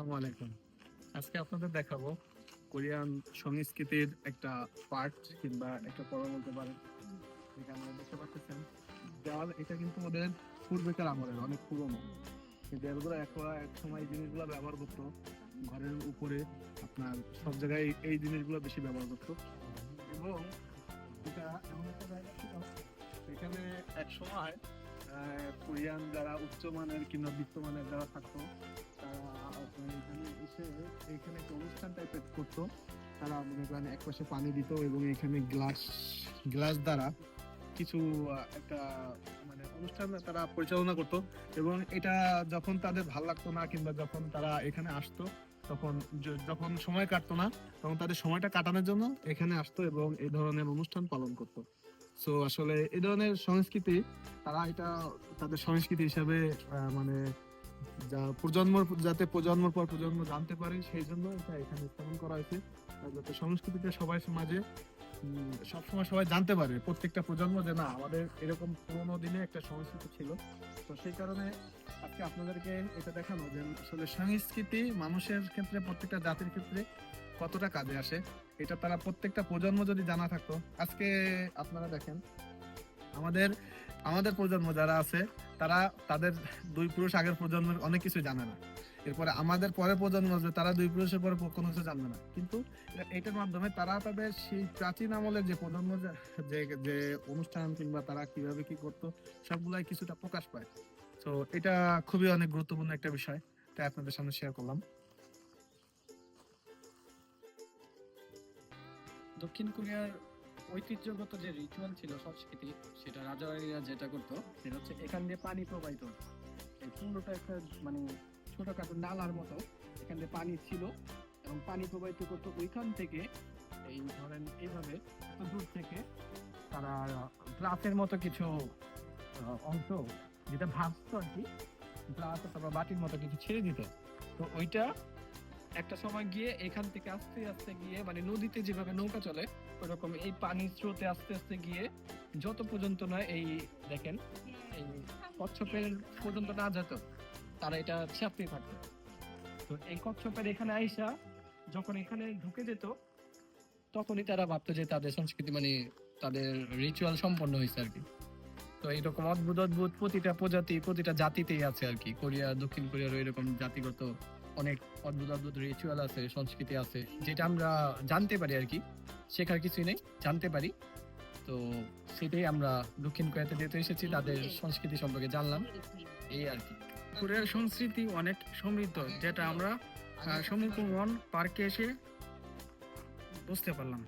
আসসালামু আলাইকুম। আজকে আপনাদের দেখাবো কোরিয়ান সংস্কৃতির একটা পার্ট কিংবা একটা পর্ব বলতে পারেন যেটা দেখতে পাচ্ছেন। দেওয়াল এটা কিন্তু ওদের পূর্বেকার আমলের, অনেক পুরনো। দেয়ালগুলো একরা এক সময় জিনিসগুলো ব্যবহার করতো। ঘরের উপরে আপনার সব জায়গায় এই- এই জিনিসগুলো বেশি ব্যবহার করতো। এবং এটা এমন একটা জায়গা ছিল এখানে এক সময় কোরিয়ান যারা উচ্চমানের কিংবা বিত্তমানের যারা থাকতো এখানে একটা অনুষ্ঠান টাইপের করতো। তারা মনে করেন এক পাশে পানি দিত এবং এখানে গ্লাস গ্লাস দ্বারা কিছু একটা মানে অনুষ্ঠান তারা পরিচালনা করতো। এবং এটা যখন তাদের ভালো লাগতো না কিংবা যখন তারা এখানে আসতো, তখন যখন সময় কাটতো না, তখন তাদের সময়টা কাটানোর জন্য এখানে আসতো এবং এই ধরনের অনুষ্ঠান পালন করতো। সো আসলে এই ধরনের সংস্কৃতি, তারা এটা তাদের সংস্কৃতি হিসাবে মানে যা প্রজন্ম যাতে প্রজন্মের পর প্রজন্ম জানতে পারে, সেই জন্য এটা এখানে স্থাপন করা হয়েছে। যাতে সংস্কৃতিটা সবাই সমাজে সবসময় সবাই জানতে পারে, প্রত্যেকটা প্রজন্ম যে না, আমাদের এরকম পুরোনো দিনে একটা সংস্কৃতি ছিল। তো সেই কারণে আজকে আপনাদেরকে এটা দেখানো যে আসলে সংস্কৃতি মানুষের ক্ষেত্রে, প্রত্যেকটা জাতির ক্ষেত্রে কতটা কাজে আসে, এটা তারা প্রত্যেকটা প্রজন্ম যদি জানা থাকতো। আজকে আপনারা দেখেন, আমাদের আমাদের প্রজন্ম যারা আছে তারা তাদের দুই পুরুষ আগের প্রজন্মের অনেক কিছু জানে না। এরপরে আমাদের পরের প্রজন্ম যে তারা দুই পুরুষের পরে কোনো কিছু জানবে না। কিন্তু এটার মাধ্যমে তারা তাদের সেই প্রাচীন আমলের যে প্রজন্ম, যে- যে অনুষ্ঠান কিংবা তারা কীভাবে কি করতো, সবগুলাই কিছুটা প্রকাশ পায়। তো এটা খুবই অনেক গুরুত্বপূর্ণ একটা বিষয়, তাই আপনাদের সামনে শেয়ার করলাম। দক্ষিণ কোরিয়ার ঐতিহ্যগত যে রিচুয়াল ছিল সংস্কৃতি, সেটা রাজারা যেটা করতো, সেটা হচ্ছে এখান দিয়ে পানি প্রবাহিত হতো। এই পুরোটা একটা মানে ছোটখাটো নালার মতো এখান দিয়ে পানি ছিল এবং পানি প্রবাহিত করতো ওইখান থেকে এই ধরেন এইভাবে দূর থেকে তারা গ্লাসের মতো কিছু অংশ যেটা ভাসতো আর কি, গ্লাস অথবা বাটির মতো কিছু ছেড়ে দিত তো ওইটা একটা সময় গিয়ে এখান থেকে আস্তে আস্তে গিয়ে মানে নদীতে যেভাবে নৌকা চলে, ওরকম এই পানির স্রোতে আস্তে আস্তে গিয়ে যত পর্যন্ত না এই দেখেন, এই কচ্ছপের পর্যন্ত না যেত, তারা এটা চাপতে থাকতো। তো এই কচ্ছপের এখানে আইসা যখন এখানে ঢুকে যেত, তখনই তারা ভাবতো যে তাদের সংস্কৃতি মানে তাদের রিচুয়াল সম্পন্ন হয়েছে আর কি। তো এইরকম অদ্ভুত অদ্ভুত প্রতিটা প্রজাতি, প্রতিটা জাতিতেই আছে আর কি। কোরিয়া, দক্ষিণ কোরিয়ার এরকম জাতিগত অনেক অদ্ভুত অদ্ভুত রিচুয়াল আছে সংস্কৃতি আছে যেটা আমরা জানতে পারি আর কি। শেখার কিছুই নেই জানতে পারি। তো সেটাই আমরা দক্ষিণ কোরিয়াতে যেতে এসেছি তাদের সংস্কৃতি সম্পর্কে জানলাম। এই আর কি। কোরিয়ার সংস্কৃতি অনেক সমৃদ্ধ যেটা আমরা আহ, সমুদ্র মন পার্কে এসে বুঝতে পারলাম।